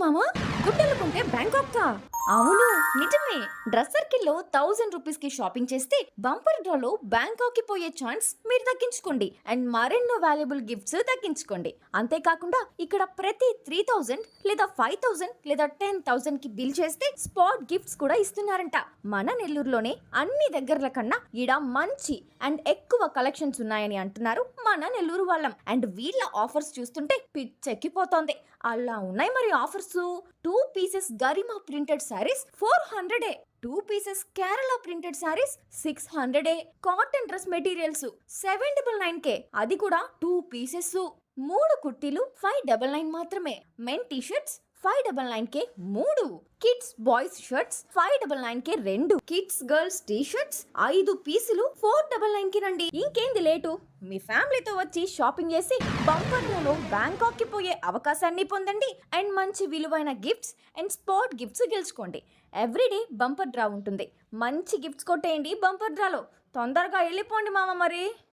మామా గుడ్డలు బ్యాంకాక్ కా అవును నిజమే. డ్రెస్ సర్కిల్లో థౌసండ్ రూపీస్కి షాపింగ్ చేస్తే బంపర్ డ్రాలో బ్యాంకాక్కి పోయే ఛాన్స్ మీరు దక్కించుకోండి అండ్ మరెన్నో వాల్యుబుల్ గిఫ్ట్స్ దక్కించుకోండి అంతేకాకుండా ఇక్కడ ప్రతి త్రీ థౌజండ్ లేదా ఫైవ్ థౌజండ్ లేదా టెన్ థౌజండ్కి బిల్ చేస్తే స్పాట్ గిఫ్ట్స్ కూడా ఇస్తున్నారంట. మన నెల్లూరులోనే అన్ని దగ్గరల కన్నా ఈడ మంచి అండ్ ఎక్కువ కలెక్షన్స్ ఉన్నాయని అంటున్నారు మన నెల్లూరు వాళ్ళం. అండ్ వీళ్ళ ఆఫర్స్ చూస్తుంటే పిచ్చెక్కిపోతోంది. అలా ఉన్నాయి మరి offers? Two two pieces Garima printed saris four హండ్రెడే two pieces Kerala printed saris six హండ్రెడే cotton dress materials seven double nine K. అది కూడా టూ పీసెస్. మూడు కుట్టీలు ఫైవ్ డబల్ నైన్ మాత్రమే. Men T shirts five double nine K మూడు kids boys shirts five double nine K రెండు kids girls T shirts ఐదు పీసులు ఫోర్ డబల్ నైన్కి రండి. ఇంకేంది లేటు? మీ ఫ్యామిలీతో వచ్చి షాపింగ్ చేసి బంపర్లలో బ్యాంకాక్కి పోయే అవకాశాన్ని పొందండి. అండ్ మంచి విలువైన గిఫ్ట్స్ అండ్ స్పాట్ గిఫ్ట్స్ గెలుచుకోండి. ఎవ్రీడే బంపర్ డ్రా ఉంటుంది. మంచి గిఫ్ట్స్ కొట్టేయండి బంపర్ డ్రాలో. తొందరగా వెళ్ళిపోండి మామ మరి.